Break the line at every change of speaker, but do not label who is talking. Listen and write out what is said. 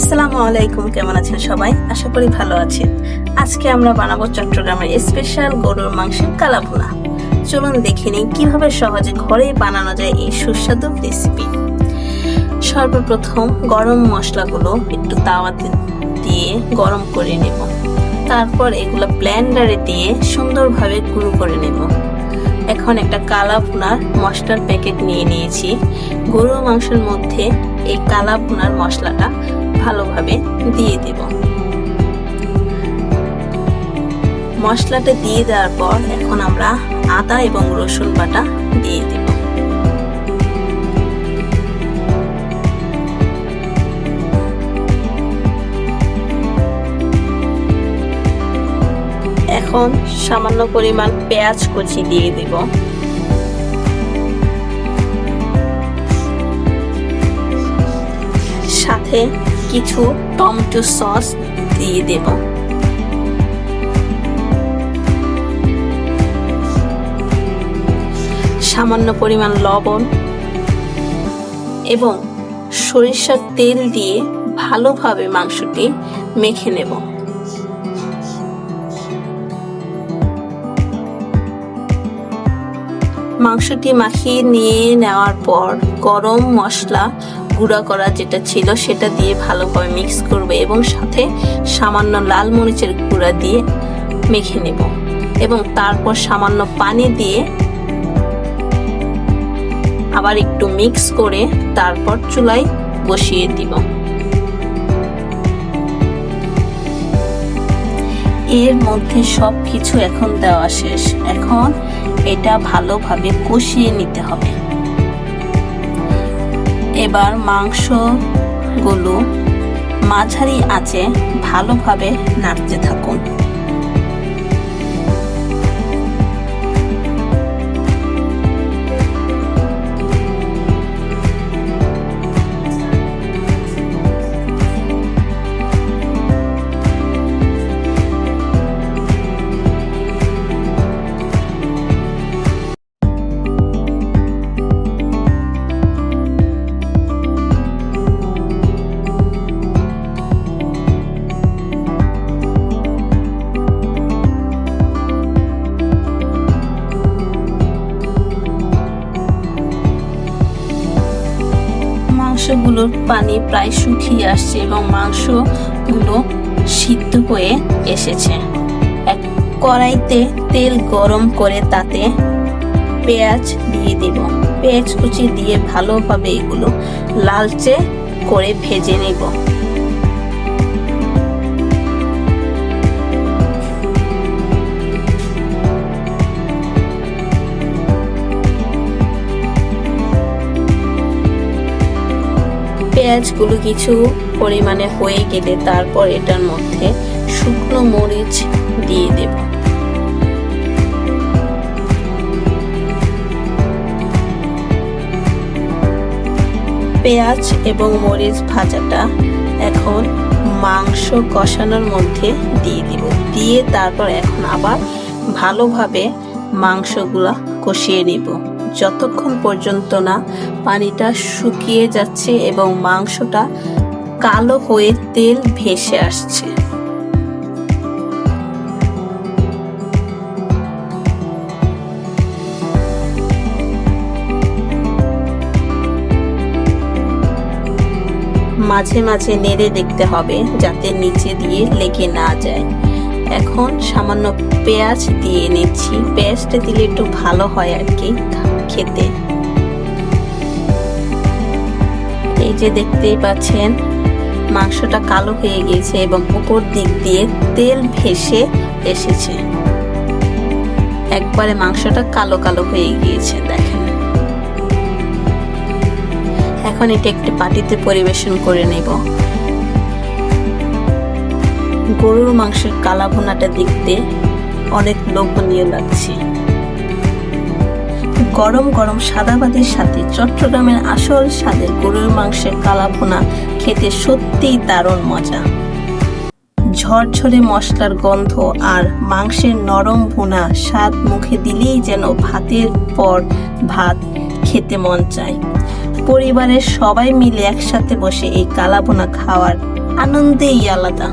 আসসালামু আলাইকুম, কেমন আছেন সবাই? আশা করি ভালো আছেন। আজকে আমরা বানাবো চট্টগ্রামের স্পেশাল গরুর মাংসের কালাভুনা। চলুন দেখে নিই কীভাবে সহজে ঘরেই বানানো যায় এই সুস্বাদু রেসিপি সর্বপ্রথম গরম মশলাগুলো একটু তাওয়াতে দিয়ে গরম করে নেব। তারপর এগুলো ব্লেন্ডারে দিয়ে সুন্দরভাবে গুঁড়ো করে নেব। এখন একটা কালা মশলার প্যাকেট নিয়ে নিয়েছি। গরুর মাংসের মধ্যে এই কালা মশলাটা ভালোভাবে দিয়ে দেব। মশলাটা দিয়ে দেওয়ার পর এখন আমরা আদা এবং রসুন বাটা দিয়ে দেব। এখন সামান্য পরিমাণ পেঁয়াজ কুচি দিয়ে দেব। সাথে কিছু টমেটো সস দিয়ে দেব। সামান্য পরিমাণ লবণ এবং সরিষার তেল দিয়ে ভালোভাবে মাংসটি মেখে নেব। মাংসটি মাখিয়ে নিয়ে নেওয়ার পর গরম মশলা গুঁড়া করা যেটা ছিল সেটা দিয়ে ভালোভাবে মিক্স করবে এবং সাথে সামান্য লাল মরিচের গুঁড়া দিয়ে মেখে নেব এবং তারপর সামান্য পানি দিয়ে আবার একটু মিক্স করে তারপর চুলায় বসিয়ে দিব। এর মধ্যে সব কিছু এখন দেওয়া শেষ। এখন এটা ভালোভাবে কষিয়ে নিতে হবে। এবার মাংসগুলো মাঝারি আঁচে ভালোভাবে নাড়তে থাকুন। মাংসগুলোর পানি প্রায় শুকিয়ে আসছে এবং মাংসগুলো সিদ্ধ হয়ে এসেছে। এক কড়াইতে তেল গরম করে তাতে পেঁয়াজ দিয়ে দেব। পেঁয়াজ কুচি দিয়ে ভালোভাবে এগুলো লালচে করে ভেজে নেব। পেঁয়াজগুলো কিছু পরিমাণে হয়ে গেলে তারপর এটার মধ্যে শুকনো মরিচ দিয়ে দেব। পেঁয়াজ এবং মরিচ ভাজাটা এখন মাংস কষানোর মধ্যে দিয়ে দিব। দিয়ে তারপর এখন আবার ভালোভাবে মাংসগুলা কষিয়ে নিব। যতক্ষণ পর্যন্ত না পানিটা শুকিয়ে যাচ্ছে এবং মাংসটা কালো হয়ে তেল ভেসে আসছে। মাঝে মাঝে নেড়ে দেখতে হবে যাতে নিচে দিয়ে লেগে না যায়। এখন সামান্য পেঁয়াজ দিয়ে নিচ্ছি। পেঁয়াজটা দিলে একটু ভালো হয় আর কি। খেতে। এই যে দেখতেই পাচ্ছেন, মাংসটা কালো হয়ে গিয়েছে এবং উপর দিক দিয়ে তেল ভেসে এসেছে। একবারে মাংসটা কালো কালো হয়ে গিয়েছে, দেখেন। এখন এটা একটি পাটিতে পরিবেশন করে নেব। গরুর মাংসের কালা ভুনাটা দেখতে অনেক লোভনীয় লাগছে। গরম গরম সাদা ভাতের সাথে চট্টগ্রামের আসল স্বাদের গরুর মাংসের কালা ভুনা খেতে সত্যিই দারুণ মজা। ঝরঝরে মশলার গন্ধ আর মাংসের নরম ভুনা স্বাদ মুখে দিলেই যেন ভাতের পর ভাত খেতে মন চায়। পরিবারের সবাই মিলে একসাথে বসে এই কালাবোনা খাওয়ার আনন্দেই আলাদা।